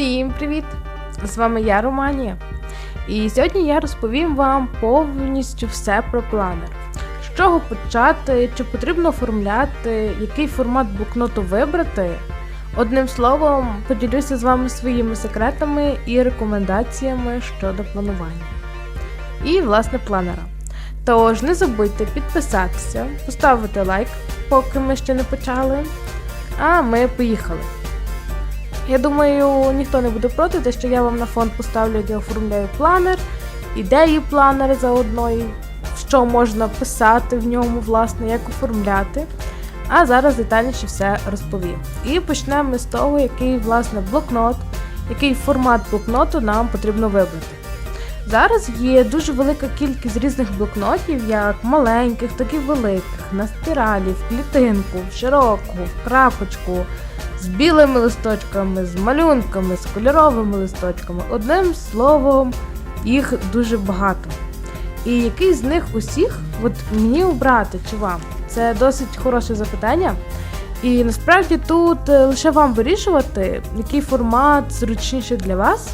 Всім привіт! З вами я, Романія. І сьогодні я розповім вам повністю все про планер. З чого почати, чи потрібно оформляти, який формат блокноту вибрати. Одним словом, поділюся з вами своїми секретами і рекомендаціями щодо планування. І, власне, планера. Тож не забудьте підписатися, поставити лайк, поки ми ще не почали. А ми поїхали. Я думаю, ніхто не буде проти, те, що я вам на фон поставлю, я оформляю планер, ідеї планера заодно, і що можна писати в ньому, власне, як оформляти. А зараз детальніше все розповім. І почнемо з того, який власне блокнот, який формат блокноту нам потрібно вибрати. Зараз є дуже велика кількість різних блокнотів, як маленьких, так і великих, на спіралі, в клітинку, в широку, в крапочку, з білими листочками, з малюнками, з кольоровими листочками. Одним словом, їх дуже багато. І який з них усіх от мені обрати чи вам? Це досить хороше запитання. І насправді тут е, лише вам вирішувати, який формат зручніший для вас.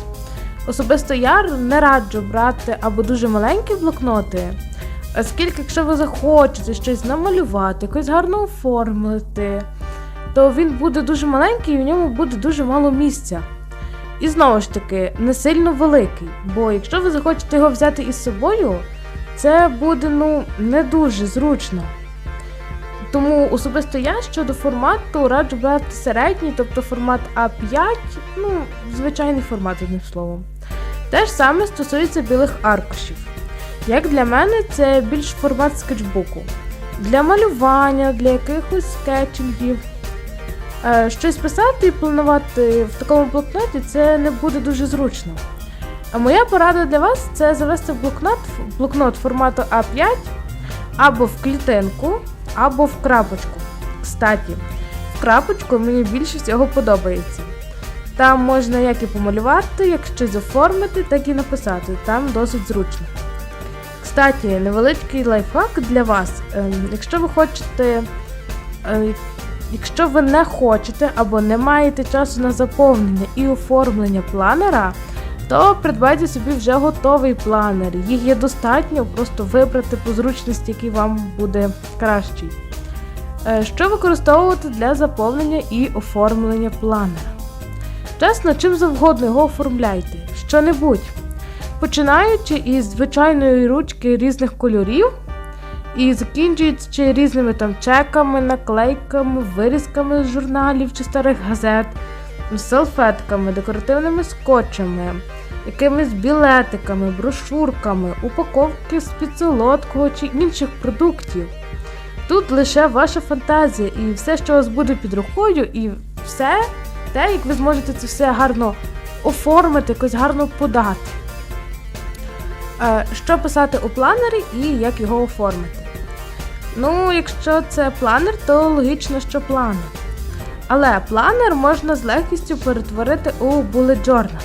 Особисто я не раджу брати або дуже маленькі блокноти, оскільки, якщо ви захочете щось намалювати, якось гарно оформити, то він буде дуже маленький і в ньому буде дуже мало місця. І знову ж таки, не сильно великий, бо якщо ви захочете його взяти із собою, це буде ну не дуже зручно. Тому особисто я щодо формату раджу брати середній, тобто формат А5, ну, звичайний формат, одним словом. Те ж саме стосується білих аркушів. Як для мене, це більш формат скетчбуку. Для малювання, для якихось скетчингів. Е, Щось писати і планувати в такому блокноті це не буде дуже зручно. А моя порада для вас це завести блокнот, блокнот формату А5 або в клітинку, або в крапочку. Кстаті, в крапочку мені більше всього подобається. Там можна як і помалювати, як щось оформити, так і написати. Там досить зручно. Кстаті, невеличкий лайфхак для вас. Ем, Якщо ви хочете, е, якщо ви не хочете або не маєте часу на заповнення і оформлення планера, то придбайте собі вже готовий планер. Їх є достатньо, просто вибрати по зручності, який вам буде кращий. Е, Що використовувати для заповнення і оформлення планера? Чесно, чим завгодно його оформляйте, що-небудь. Починаючи із звичайної ручки різних кольорів і закінчуючи різними там чеками, наклейками, вирізками з журналів чи старих газет, салфетками, декоративними скотчами, якимись білетиками, брошурками, упаковки з-під солодкого чи інших продуктів. Тут лише ваша фантазія і все, що у вас буде під рукою, і все те, як ви зможете це все гарно оформити, якось гарно подати. Е, Що писати у планері і як його оформити? Ну, якщо це планер, то логічно, що планер. Але планер можна з легкістю перетворити у bullet journal.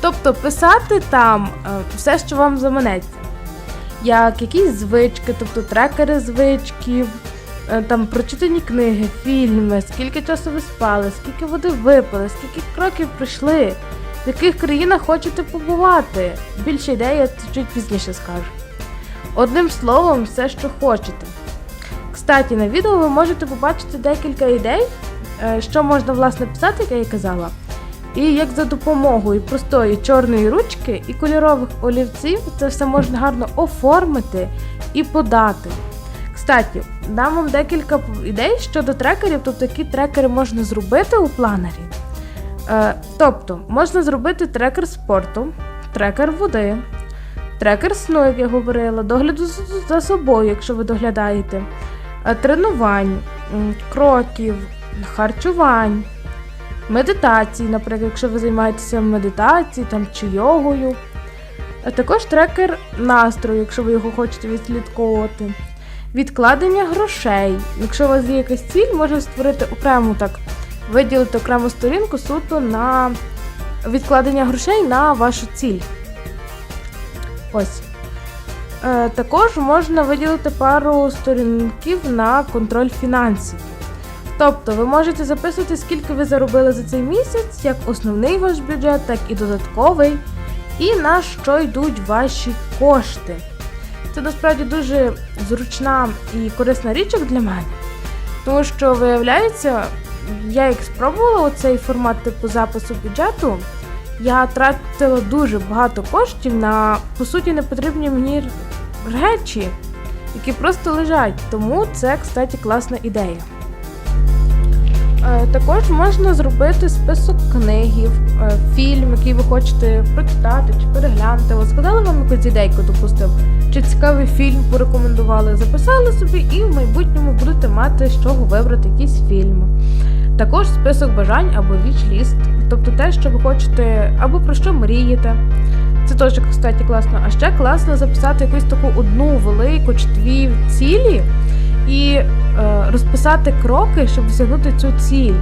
Тобто писати там е, все, що вам заманеться. Як якісь звички, тобто трекери звичків, е, там прочитані книги, фільми, скільки часу ви спали, скільки води випили, скільки кроків пройшли, в яких країнах хочете побувати. Більше ідей я чуть пізніше скажу. Одним словом, все, що хочете. Кстати, на відео ви можете побачити декілька ідей, е, що можна власне писати, як я і казала. І як за допомогою простої чорної ручки і кольорових олівців це все можна гарно оформити і подати. Кстати, дам вам декілька ідей щодо трекерів, тобто які трекери можна зробити у планері. Е, тобто, можна зробити трекер спорту, трекер води, трекер сну, як я говорила, догляду за собою, якщо ви доглядаєте, тренувань, кроків, харчувань, медитації, наприклад, якщо ви займаєтеся медитацією там, чи йогою. А також трекер настрою, якщо ви його хочете відслідковувати. Відкладення грошей. Якщо у вас є якась ціль, можна створити окрему так, виділити окрему сторінку суто на відкладення грошей на вашу ціль. Ось. Е, також можна виділити пару сторінків на контроль фінансів. Тобто ви можете записувати, скільки ви заробили за цей місяць, як основний ваш бюджет, так і додатковий, і на що йдуть ваші кошти. Це насправді дуже зручна і корисна річ для мене. Тому що, виявляється, я як спробувала оцей формат типу запису бюджету, я тратила дуже багато коштів на по суті непотрібні мені речі, які просто лежать. Тому це, кстати, класна ідея. Е, Також можна зробити список книгів, е, фільм, який ви хочете прочитати чи переглянути. От сказали вам якусь ідейку, допустив, чи цікавий фільм порекомендували, записали собі і в майбутньому будете мати з чого вибрати якийсь фільм. Також список бажань або віч-ліст, тобто те, що ви хочете, або про що мрієте. Це теж, кстати, класно. А ще класно записати якусь таку одну велику чи дві цілі і е, розписати кроки, щоб досягнути цю ціль.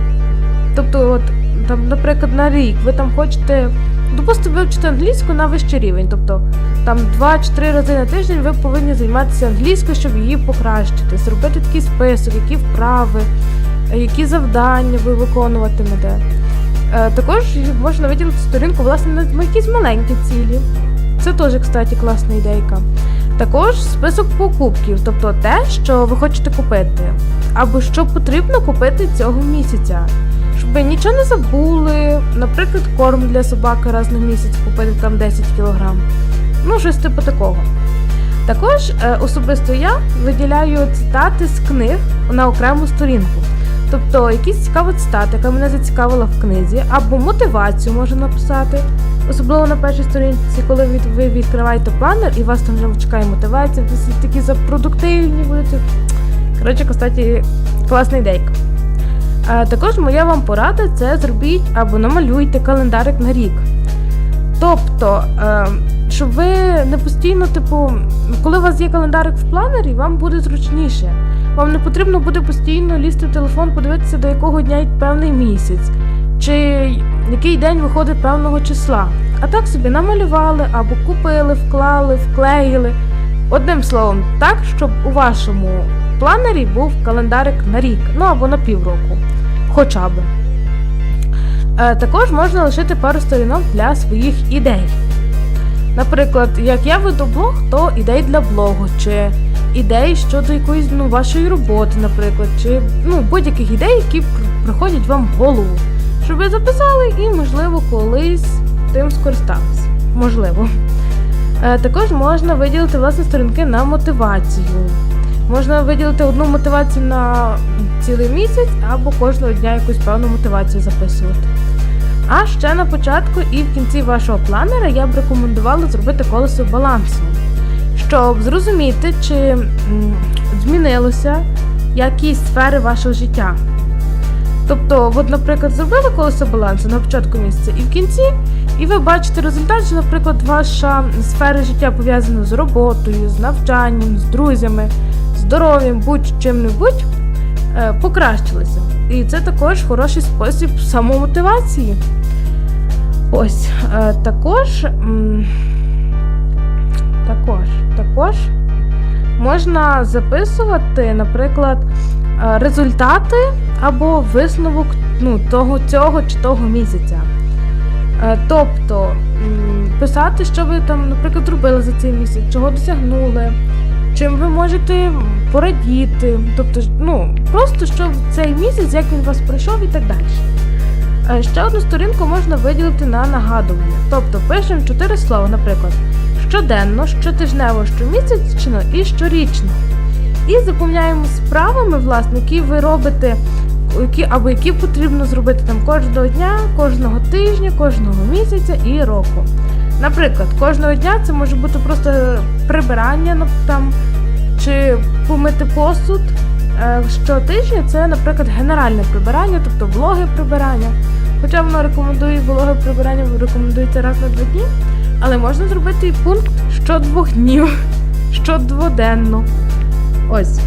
Тобто, от, там, наприклад, на рік ви там хочете, допустимо, вивчити англійську на вищий рівень. Тобто там 2-3 рази на тиждень ви повинні займатися англійською, щоб її покращити, зробити такий список, які вправи, е, які завдання ви виконуватимете. Е, Також можна виділити сторінку власне на якісь маленькі цілі. Це теж, кстати, класна ідейка. Також список покупків, тобто те, що ви хочете купити, або що потрібно купити цього місяця. Щоб ви нічого не забули, наприклад, корм для собаки раз на місяць купити там 10 кг. Ну, щось типу такого. Також е, особисто я виділяю цитати з книг на окрему сторінку. Тобто якісь цікава цитата, яка мене зацікавила в книзі, або мотивацію можу написати. Особливо на першій сторінці, коли ви відкриваєте планер і вас там вже чекає мотивація, ви всі такі запродуктивні будете. Коротше, кстати, класна ідейка. Також моя вам порада це зробіть або намалюйте календарик на рік. Тобто, е, щоб ви не постійно, типу, коли у вас є календарик в планері, вам буде зручніше. Вам не потрібно буде постійно лізти в телефон, подивитися, до якого дня й певний місяць, чи який день виходить певного числа. А так собі намалювали або купили, вклали, вклеїли. Одним словом, так, щоб у вашому планері був календарик на рік, ну або на півроку, хоча б. Е, Також можна лишити пару сторінок для своїх ідей. Наприклад, як я веду блог, то ідей для блогу, чи ідей щодо якоїсь ну, вашої роботи, наприклад, чи ну, будь-яких ідей, які приходять вам в голову, щоб ви записали і, можливо, колись тим скористалися. Можливо. Е, Також можна виділити власне сторінки на мотивацію. Можна виділити одну мотивацію на цілий місяць або кожного дня якусь певну мотивацію записувати. А ще на початку і в кінці вашого планера я б рекомендувала зробити колесо балансу, щоб зрозуміти, чи змінилося якісь сфери вашого життя. Тобто, от, наприклад, зробили колесо балансу на початку місяця і в кінці, і ви бачите результат, що, наприклад, ваша сфера життя пов'язана з роботою, з навчанням, з друзями, здоров'ям, будь-чим-небудь е, покращилися. І це також хороший спосіб самомотивації. Ось, е, також, також, також можна записувати, наприклад, е, результати або висновок ну, того цього чи того місяця. Е, Тобто писати, що ви там, наприклад, робили за цей місяць, чого досягнули, чим ви можете порадіти. Тобто, ну, просто що в цей місяць, як він вас пройшов і так далі. Е, Ще одну сторінку можна виділити на нагадування. Тобто пишемо чотири слова, наприклад, щоденно, щотижнево, щомісячно і щорічно. І заповняємо справами, власне, які ви робите, які, або які потрібно зробити там кожного дня, кожного тижня, кожного місяця і року. Наприклад, кожного дня це може бути просто прибирання ну, там, чи помити посуд. Е, Щотижня це, наприклад, генеральне прибирання, тобто вологе прибирання. Хоча воно рекомендує вологе прибирання, рекомендується раз на два дні, але можна зробити пункт що двох днів, що дводенно. Ось.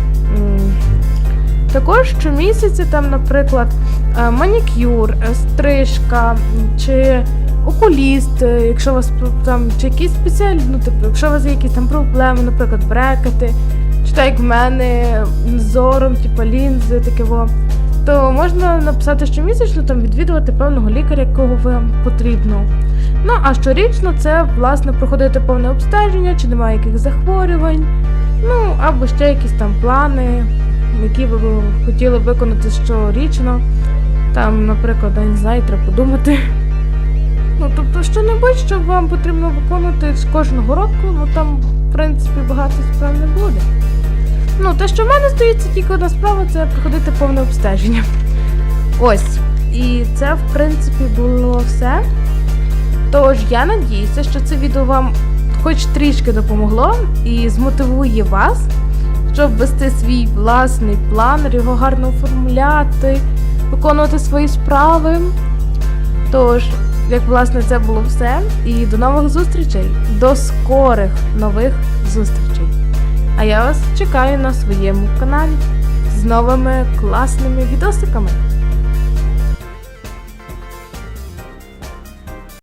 Також щомісяця, там, наприклад, е, манікюр, е, стрижка, чи окуліст, е, якщо у вас там, чи якісь спеціальні, ну, типу, якщо у вас є якісь там проблеми, наприклад, брекети, чи так як в мене зором, типу лінзи, таке во. То можна написати щомісячно там відвідувати певного лікаря, якого вам потрібно. Ну а щорічно це власне проходити повне обстеження, чи немає яких захворювань, ну або ще якісь там плани, які ви хотіли виконати щорічно. Там, наприклад, я не знаю, треба подумати. Ну, тобто, що-небудь, що вам потрібно виконувати з кожного року, ну там, в принципі, багато справ не буде. Ну, те, що в мене це тільки одна справа, це проходити повне обстеження. Ось. І це, в принципі, було все. Тож я надіюся, що це відео вам хоч трішки допомогло і змотивує вас, щоб вести свій власний планер, його гарно оформляти, виконувати свої справи. Тож, як власне це було все, і до нових зустрічей, до скорих нових зустрічей. А я вас чекаю на своєму каналі з новими класними відосиками.